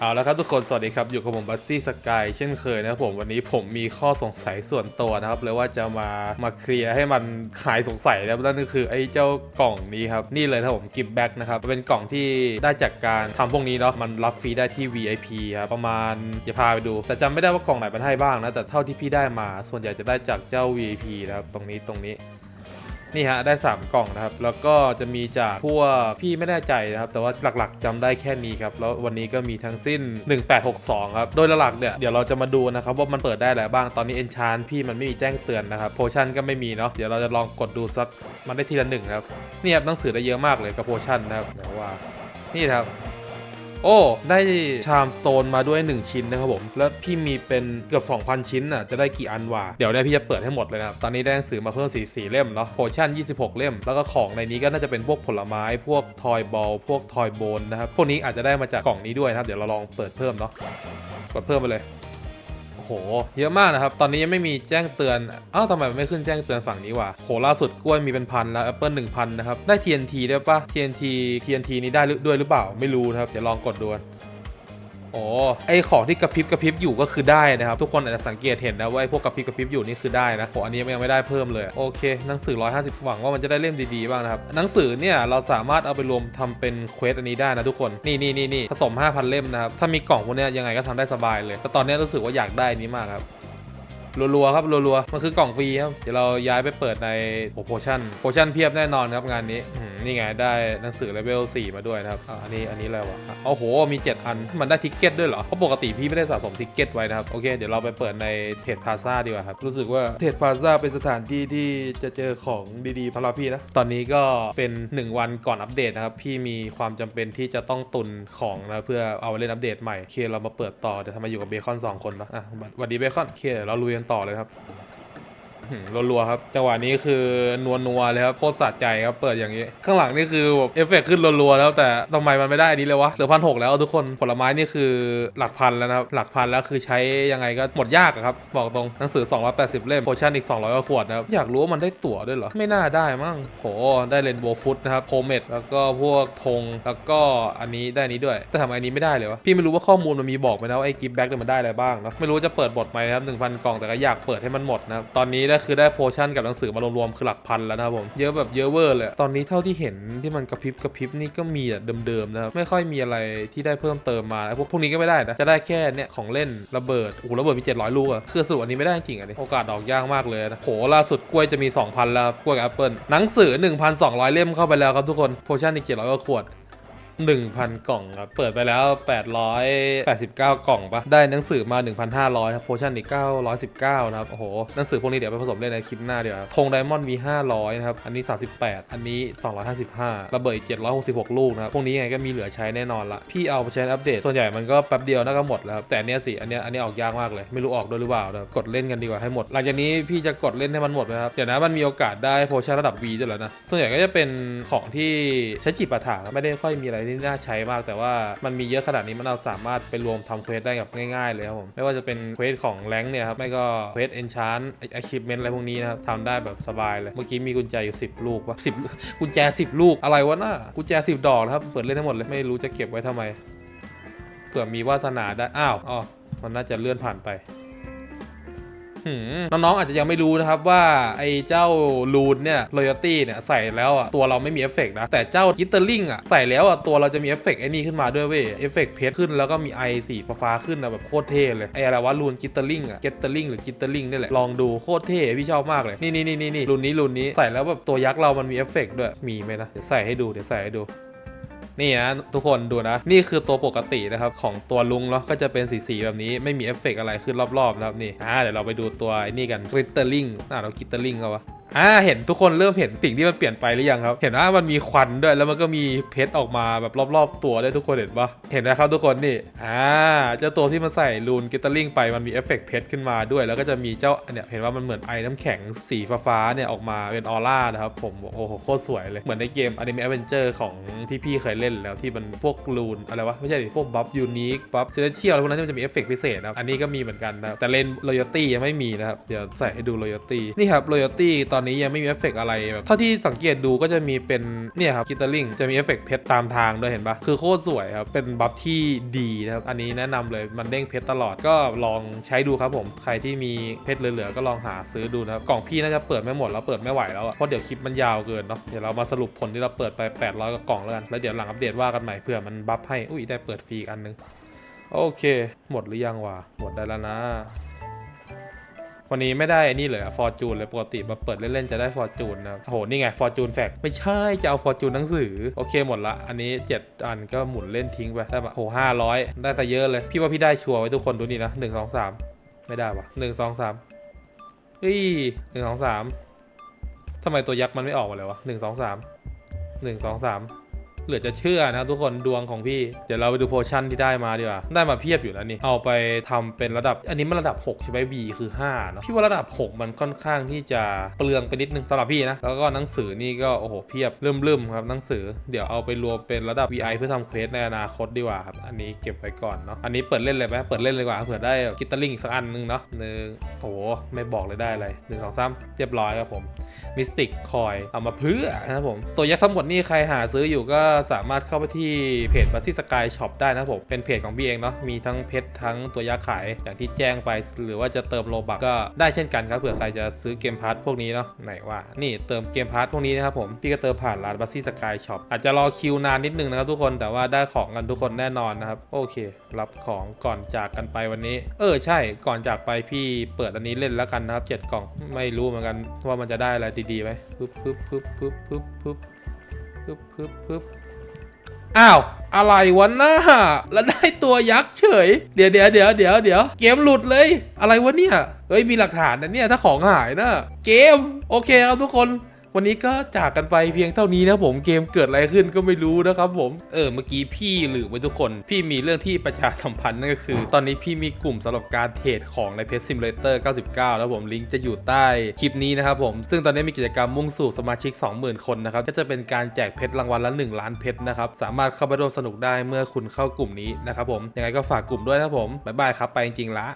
เอาละครับทุกคนสวัสดีครับ อยู่กับผมบัสซี่สกายเช่นเคยนะครับผมวันนี้ผมมีข้อสงสัยส่วนตัวนะครับเลยว่าจะมามาเคลียร์ให้มันหายสงสัยแล้วนั่นก็คือไอ้เจ้ากล่องนี้ครับ นี่เลยนะครับผมกิฟต์แบ็กนะครับเป็นกล่องที่ได้จากการทำพวกนี้เนาะมันรับฟรีได้ที่ VIP ครับประมาณอย่าพาไปดู แต่จำไม่ได้ว่ากล่องไหนมันให้บ้างนะแต่เท่าที่พี่ได้มา ส่วนใหญ่จะได้จากเจ้า VIP นะครับตรงนี้ตรงนี้ นี่ฮะได้ 3 กล่องนะครับ แล้วก็จะมีจากพวกพี่ไม่แน่ใจนะครับ แต่ว่าหลักๆจำได้แค่นี้ครับ แล้ววันนี้ก็มีทั้งสิ้น 1862 ครับ โดยหลักๆเนี่ยเดี๋ยวเราจะมาดูนะครับว่ามันเปิดได้อะไรบ้าง ตอนนี้เอนชานพี่มันไม่มีแจ้งเตือนนะครับ โพชั่นก็ไม่มีเนาะ เดี๋ยวเราจะลองกดดูสัก มันได้ทีละหนึ่งครับ นี่ครับหนังสือได้เยอะมากเลยกับโพชั่นนะครับเดี๋ยวว่า นี่ครับ โอ้ ได้ชามสโตนมาด้วย 1 ชิ้นนะครับผม แล้วพี่มีเป็นเกือบ 2,000 ชิ้นอะ จะได้กี่อันวะ เดี๋ยวเนี่ยพี่จะเปิดให้หมดเลยนะครับ ตอนนี้ได้หนังสือมาเพิ่ม 44 เล่มเนาะ โพชั่น 26 เล่ม แล้วก็ของในนี้ก็น่าจะเป็นพวกผลไม้ พวกทอยบอล พวกทอยโบนนะครับ พวกนี้อาจจะได้มาจากกล่องนี้ด้วยนะครับ เดี๋ยวเราลองเปิดเพิ่มเนาะ กดเพิ่มไปเลย โห เยอะมากนะครับ ตอนนี้ยังไม่มีแจ้งเตือนอ้าวทำไมมันไม่ขึ้นแจ้งเตือนฝั่งนี้วะโหล่าสุดกล้วยมีเป็นพันแล้วแอปเปิลหนึ่งพันนะครับได้ TNT ได้ปะ TNT TNT นี้ได้ด้วยหรือเปล่าไม่รู้นะครับเดี๋ยวลองกดดู อ๋อไอของที่กระพริบกระพริบอยู่ก็คือได้นะครับทุกคนอาจจะสังเกตเห็นนะว่าไอพวกกระพริบกระพริบอยู่นี่คือได้นะโหอันนี้ยังไม่ได้เพิ่มเลยโอเคหนังสือ 150 หวังว่ามันจะได้เล่มดีๆบ้างนะครับหนังสือเนี่ยเราสามารถเอาไปรวมทำเป็นเควสอันนี้ได้นะทุกคนนี่นี่นี่นี่ผสม 5,000 เล่มนะครับถ้ามีกล่องพวกนี้ยังไงก็ทำได้สบายเลยแต่ตอนนี้รู้สึกว่าอยากได้นี้มากครับ รัวๆครับรัวๆมันคือกล่องฟรีครับเดี๋ยวเราย้ายไปเปิดในโโพชั่นโพชั่นเพียบแน่นอนครับงานนี้นี่ไงได้หนังสือเลเวล4มาด้วยนะครับอันนี้อันนี้อะไรวะอะโอ้โหมี 7 อันมันได้ทิกเก็ตด้วยเหรอเพราะปกติพี่ไม่ได้สะสมทิกเก็ตไว้นะครับโอเคเดี๋ยวเราไปเปิดในเทรดพาซาดีกว่าครับรู้สึกว่าเทรดพาซาเป็นสถานที่ที่จะเจอของดีๆสำหรับพี่นะตอนนี้ก็เป็น 1 วันก่อนอัปเดตนะครับพี่มีความจำเป็นที่จะต้องตุนของนะเพื่อเอาไปเล่นอัปเดตใหม่โอเคเรามาเปิดต่อเดี๋ยวทำไมอยู่กับเบคอนสองคนนะอะสวัสดีเบคอนโอเคเดี๋ยวเราลุยกันต่อเลยครับ หืมรัวๆครับจังหวะนี้คือนัวนัวๆเลยครับโคตรสะใจครับเปิดอย่างนี้ ข้างหลังนี่คือแบบเอฟเฟกต์ขึ้นรัวๆแล้วแต่ทำไมมันไม่ได้อันนี้เลยวะเหลือพันหกแล้วทุกคนผลไม้นี่คือหลักพันแล้วนะครับหลักพันแล้วคือใช้ยังไงก็หมดยากอะครับบอกตรงหนังสือ 280 เล่มโพชั่นอีก 200กว่าขวดนะครับอยากรู้ว่ามันได้ตั๋วด้วยเหรอไม่น่าได้มั้งโหได้เรนโบฟุตนะครับโคเมดแล้วก็พวกธงแล้วก็อันนี้ได้อันนี้ด้วย แต่ทำไมอันนี้ไม่ได้เลยวะพี่ไม่รู้ว่าข้อมูลมันมีบอกไหมนะว่าไอ้กิฟต์แบ็กเนี่ยมันได้อะไรบ้างเนาะไม่รู้จะเปิดบทไหมนะครับ1,000กล่องแต่ก็อยากเปิดให้มันหมดนะครับตอนนี้ก็คือได้โพชั่นกับหนังสือมารวมๆคือหลักพันแล้วนะครับผมเยอะแบบเยอะเวอร์เลยตอนนี้เท่าที่เห็นที่มันกระพริบกระพริบนี่ก็มีแต่เดิมๆนะครับไม่ค่อยมีอะไรที่ได้เพิ่มเติมมาพวกพวกนี้ก็ไม่ได้นะจะได้แค่เนี่ยของเล่นระเบิดโอ้โหระเบิดมี700ลูกอะคือสรุปอันนี้ไม่ได้จริงอะดิโอกาสดอกยากมากเลยนะโหล่าสุดกล้วยจะมี 2,000 แล้วกล้วยกับแอปเปิลหนังสือ 1,200 เล่มเข้าไปแล้วครับทุกคนโพชั่นอีก700กว่าขวด 1,000 กล่องครับ เปิดไปแล้ว 889 กล่องปะได้หนังสือมา 1,500ครับโพชั่นอีก 919 นะครับ โอ้โห หนังสือพวกนี้เดี๋ยวไปผสมเล่นในคลิปหน้าเดี๋ยวาธงไดมอนด์มี 500 นะครับ อันนี้ 38 อันนี้ 255 ระเบิดอีก 766 ลูกนะครับ พวกนี้ยังไงก็มีเหลือใช้แน่นอนละ พี่เอาไปใช้อัปเดต ส่วนใหญ่มันก็แป๊บเดียวน่าก็หมดแล้วครับแต่เนี้ยสิ อันเนี้ย อันนี้ออกยากมากเลย ไม่รู้ออกด้วยหรือเปล่านะกดเล่นกันดีกว่าให้หมด หลังจากนี้พี่จะกดเล่นให้มันหมดนะครับ เดี๋ยวนะ มันมีโอกาสได้โพชั่นระดับ V ด้วยแล้วนะ ส่วนใหญ่ก็จะเป็นของที่ใช้จีบปะถาไม่ได้ค่อยมีอะไรที่น่าใช้มาก แต่ว่ามันมีเยอะขนาดนี้มันเราสามารถไปรวมทำเควสได้กับง่ายๆ เลยครับผมไม่ว่าจะเป็นเควสของแรงเนี่ยครับไม่ก็เควสเอนชานอ c h i e v e m e n t อะไรพวกนี้นะครับทำได้แบบสบายเลยเมื่อกี้มีกุญแจอยู่ 10 ลูกวะสิบกุญแจ 10 ลูกอะไรวะน่ะกุญแจ 10 ดอกนะครับเปิดเล่นทั้งหมดเลยไม่รู้จะเก็บไว้ทำไมเผื่อมีวาสนาได้อ้าวอ๋อมันน่าจะเลื่อนผ่านไป น้องๆอาจจะยังไม่รู้นะครับว่าไอ้เจ้าลูนเนี่ย loyalty เนี่ยใส่แล้วอะตัวเราไม่มีเอฟเฟกต์นะ แต่เจ้ากิตเตอร์ลิงอะใส่แล้วอะตัวเราจะมีเอฟเฟกต์ไอ้นี่ขึ้นมาด้วยเว้ยเอฟเฟกต์เพชรขึ้นแล้วก็มีไอสีฟ้าขึ้นนะแบบโคตรเท่เลยไอ้อะไรวะลูนกิตเตอร์ลิงอะกิตเตอร์ลิงหรือกิตเตอร์ลิงนี่แหละลองดูโคตรเท่พี่ชอบมากเลยนี่นี่นี่นี่รุ่นนี้รุ่นนี้ใส่แล้วแบบตัวยักษ์เรามันมีเอฟเฟกต์ด้วยมีไหมนะเดี๋ยวใส่ให้ดูเดี๋ยวใส่ให้ดู นี่นะทุกคนดูนะ นี่คือตัวปกตินะครับของตัวลุงเนาะก็จะเป็นสีๆแบบนี้ไม่มีเอฟเฟกต์อะไรขึ้นรอบๆนะครับนี่อ่าเดี๋ยวเราไปดูตัวไอ้นี่กันกริตเตอร์ลิงอ่าเรากริตเตอร์ลิงเอาวะอ่าเห็นทุกคนเริ่มเห็นสิ่งที่มันเปลี่ยนไปหรือยังครับ เห็นว่ามันมีควันด้วยแล้วมันก็มีเพชรออกมาแบบรอบๆ ตัวด้วยทุกคนเห็นปะเห็นนะครับทุกคนนี่อ่าเจ้าตัวที่มันใส่ลูนกิตเตอร์ลิงไปมันมีเอฟเฟกต์เพชรขึ้นมาด้วย แล้วก็จะมีเจ้าเนี่ยเห็นว่ามันเหมือนไอ้น้ำแข็งสีฟ้าๆเนี่ยออกมาเป็นออร่านะครับผมโอ้โหโคตรสวยเลยเหมือนในเกม Anime Adventure ของที่พี่เคยเล่นแล้วที่มันพวกลูนอะไรวะไม่ใช่ดิพวกบัฟยูนิคบัฟเซเลเทียลอะไรพวกนั้นที่มันจะมีเอฟเฟกต์พิเศษนะครับอันนี้ก็มีเหมือนกันนะแต่เลน loyalty ยังไม่มีนะครับเดี๋ยวใส่ให้ดู loyalty นี่ครับ loyalty ตอนตอนนี้ยังไม่มีเอฟเฟกต์อะไรแบบเท่าที่สังเกตดูก็จะมีเป็นเนี่ยครับกิตเตอร์ลิงจะมีเอฟเฟกต์เพชรตามทางด้วยเห็นปะคือโคตรสวยครับเป็นบัฟที่ดีนะครับอันนี้แนะนำเลยมันเด้งเพชรตลอดก็ลองใช้ดูครับผมใครที่มีเพชรเหลือๆก็ลองหาซื้อดูนะครับกล่องพี่น่าจะเปิดไม่หมดแล้วเปิดไม่ไหวแล้วเพราะเดี๋ยวคลิปมันยาวเกินเนาะเดี๋ยวเรามาสรุปผลที่เราเปิดไป 800กว่ากล่องแล้วกันแล้วเดี๋ยวหลังอัปเดตว่ากันใหม่เผื่อมันบัฟให้อุ้ยได้เปิดฟรีอีกอันนึงโอเค หมดหรือยังวะหมดได้แล้วนะ วันนี้ไม่ได้นี่เลยฟอร์จูนเลยปกติมาเปิดเล่นๆจะได้ฟอร์จูนนะครับโหนี่ไงฟอร์จูนแฟกไม่ใช่จะเอาฟอร์จูนหนังสือโอเคหมดละ อันนี้ 7 อันก็หมุนเล่นทิ้งไปได้ปะโหห้าร้อยได้ซะเยอะเลย พี่ว่าพี่ได้ชัวร์ไว้ทุกคนดูนี่นะหนึ่งสองสามไม่ได้วะหนึ่งสองสามเฮ้ยหนึ่งสองสามทำไมตัวยักษ์มันไม่ออกมาเลยวะหนึ่งสองสามหนึ่งสองสาม เหลือจะเชื่อนะทุกคนดวงของพี่ เดี๋ยวเราไปดูโพชั่นที่ได้มาดีกว่า ได้มาเพียบอยู่แล้วนี่ เอาไปทำเป็นระดับ อันนี้มันระดับ 6 ใช่ไหม B คือ5เนอะพี่ว่าระดับ 6 มันค่อนข้างที่จะเปลืองไปนิดนึงสำหรับพี่นะ แล้วก็หนังสือนี่ก็โอ้โหเพียบเริ่มๆครับหนังสือ เดี๋ยวเอาไปรวมเป็นระดับ VI เพื่อทำเควสในอนาคตดีกว่าครับอันนี้เก็บไว้ก่อนเนาะอันนี้เปิดเล่นเลยไหมเปิดเล่นเลยกว่าเผื่อได้กิตเตอร์ลิงอีกสักอันนึงเนาะหนึ่งโอ้โหไม่บอกเลยได้อะไรหนึ่งสองสามเรียบร้อยครับผมมิสติกคอยเอามาเพื่อนะครับผมตัวยักษ์ทั้งหมดนี่ใครหาซื้ออยู่ก็สามารถเข้าไปที่เพจบัซซี่สกายช็อปได้นะผมเป็นเพจของพี่เองเนาะมีทั้งเพชรทั้งตัวยักษ์ขายอย่างที่แจ้งไป หรือว่าจะเติมโลบักก็ได้เช่นกันครับเผื่อใครจะซื้อเกมพาร์ทพวกนี้เนาะไหนว่านี่เติมเกมพาร์ทพวกนี้นะครับผมพี่ก็เติมผ่านร้านบัซซี่สกายช็อปอาจจะรอคิวนานนิดนึงนะครับทุกคนแต่ว่าได้ของกันทุกคนแน่นอนนะครับโอเค รับของก่อนจากกันไปวันนี้ เออใช่ก่อนจากไปพี่เปิดอันนี้เล่นแล้วกันนะครับเจ็ดกล่องไม่รู้เหมือนกันว่ามันจะได้อะไรดีๆไหมปึ๊บปึ๊บปึ๊บปึ๊บปึ๊บปึ๊บปึ๊บปึ๊บปึ๊บ อ้าวอะไรวะหน้า แล้วได้ตัวยักษ์เฉย เดี๋ยวเดี๋ยวเดี๋ยวเดี๋ยวเดี๋ยวเกมหลุดเลย อะไรวะเนี่ย เฮ้ยมีหลักฐานนะเนี่ยถ้าของหายนะ เกม โอเคครับทุกคน วันนี้ก็จากกันไปเพียงเท่านี้นะผมเกมเกิดอะไรขึ้นก็ไม่รู้นะครับผมเออเมื่อกี้พี่หลืมไปทุกคน พี่มีเรื่องที่ประชาสัมพันธ์นั่นก็คือ ตอนนี้พี่มีกลุ่มสำหรับการเทรดของในเพจซิมเลเตอร์99แล้วผมลิงก์จะอยู่ใต้คลิปนี้นะครับผมซึ่งตอนนี้มีกิจกรรมมุ่งสู่สมาชิก 20,000 คนนะครับก็จะเป็นการแจกเพชรรางวัลละ 1 ล้านเพชรนะครับสามารถเข้าไปร่วมสนุกได้เมื่อคุณเข้ากลุ่มนี้นะครับผมยังไงก็ฝากกลุ่มด้วยนะครับผมบ๊ายบายครับไปจริงๆละ